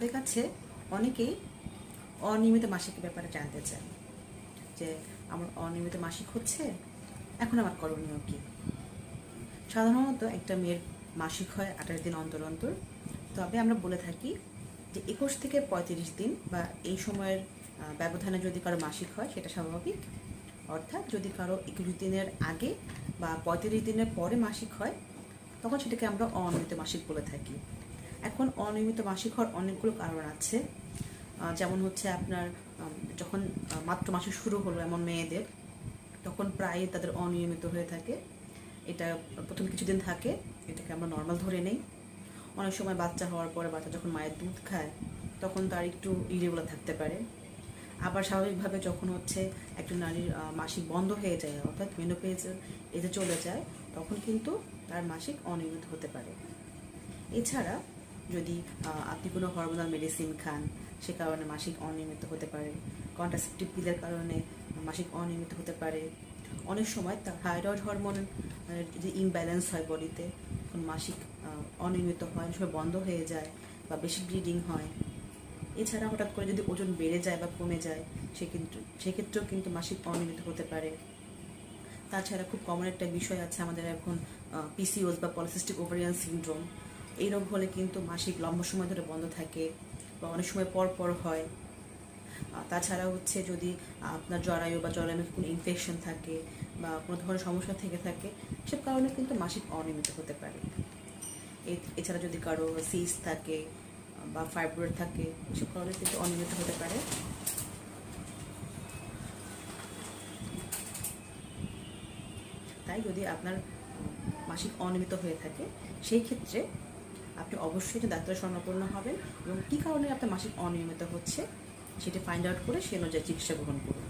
আমাদের কাছে অনেকেই অনিয়মিত মাসিকের ব্যাপারে জানতে চায় যে আমার অনিয়মিত মাসিক হচ্ছে, এখন আমার করণীয় কী? সাধারণত একটা মেয়ের মাসিক হয় আঠাশ দিন অন্তর অন্তর। তবে আমরা বলে থাকি যে একুশ থেকে পঁয়ত্রিশ দিন বা এই সময়ের ব্যবধানে যদি কারও মাসিক হয় সেটা স্বাভাবিক। অর্থাৎ যদি কারও একুশ দিনের আগে বা পঁয়ত্রিশ দিনের পরে মাসিক হয়, তখন সেটাকে আমরা অনিয়মিত মাসিক বলে থাকি। এখন অনিয়মিত মাসিক হওয়ার অনেকগুলো কারণ আছে। যেমন হচ্ছে আপনার যখন মাত্র মাসিক শুরু হলো এমন মেয়েদের, তখন প্রায় তাদের অনিয়মিত হয়ে থাকে। এটা প্রথম কিছুদিন থাকে, এটাকে আমরা নর্মাল ধরে নেই। অনেক সময় বাচ্চা হওয়ার পরে বাচ্চা যখন মায়ের দুধ খায়, তখন তার একটু ইরেগুলার থাকতে পারে। আবার স্বাভাবিকভাবে যখন হচ্ছে একজন নারীর মাসিক বন্ধ হয়ে যায়, অর্থাৎ মেনোপেজ এতে চলে যায়, তখন কিন্তু তার মাসিক অনিয়মিত হতে পারে। এছাড়া যদি আপনি কোনো হরমোনাল মেডিসিন খান, সে কারণে মাসিক অনিয়মিত হতে পারে। কন্ট্রাসেপটিভ পিলের কারণে মাসিক অনিয়মিত হতে পারে। অনেক সময় তার থাইরয়েড হরমোন যদি ইমব্যালেন্স হয় বডিতে তখন মাসিক অনিয়মিত হয় সময় বন্ধ হয়ে যায় বা বেশি ব্লিডিং হয়। এছাড়া হঠাৎ করে যদি ওজন বেড়ে যায় বা কমে যায়, সে কিন্তু সেক্ষেত্রেও কিন্তু মাসিক অনিয়মিত হতে পারে। তাছাড়া খুব কমন একটা বিষয় আছে আমাদের এখন পিসিওস বা পলিসিস্টিক ওভারিয়ান সিনড্রোম এই রোগ হলে কিন্তু মাসিক লম্বা সময় ধরে বন্ধ থাকে বা অনেক সময় পর পর হয়। তাছাড়া হচ্ছে যদি আপনার জরায়ু বা জরায়ুর কোনো ইনফেকশন থাকে বা কোনো ধরনের সমস্যা থেকে থাকে সব কারণে কিন্তু মাসিক অনিয়মিত হতে পারে। এছাড়া যদি কারও সিস থাকে বা ফাইব্রয়েড থাকে এসব কারণে কিন্তু অনিয়মিত হতে পারে। তাই যদি আপনার মাসিক অনিয়মিত হয়ে থাকে, সেই ক্ষেত্রে আপনি অবশ্যই ডাক্তারের শরণাপন্ন হবেন এবং কী কারণে আপনার মাসিক অনিয়মিত হচ্ছে, সেটা ফাইন্ড আউট করে সে অনুযায়ী চিকিৎসা গ্রহণ করুন।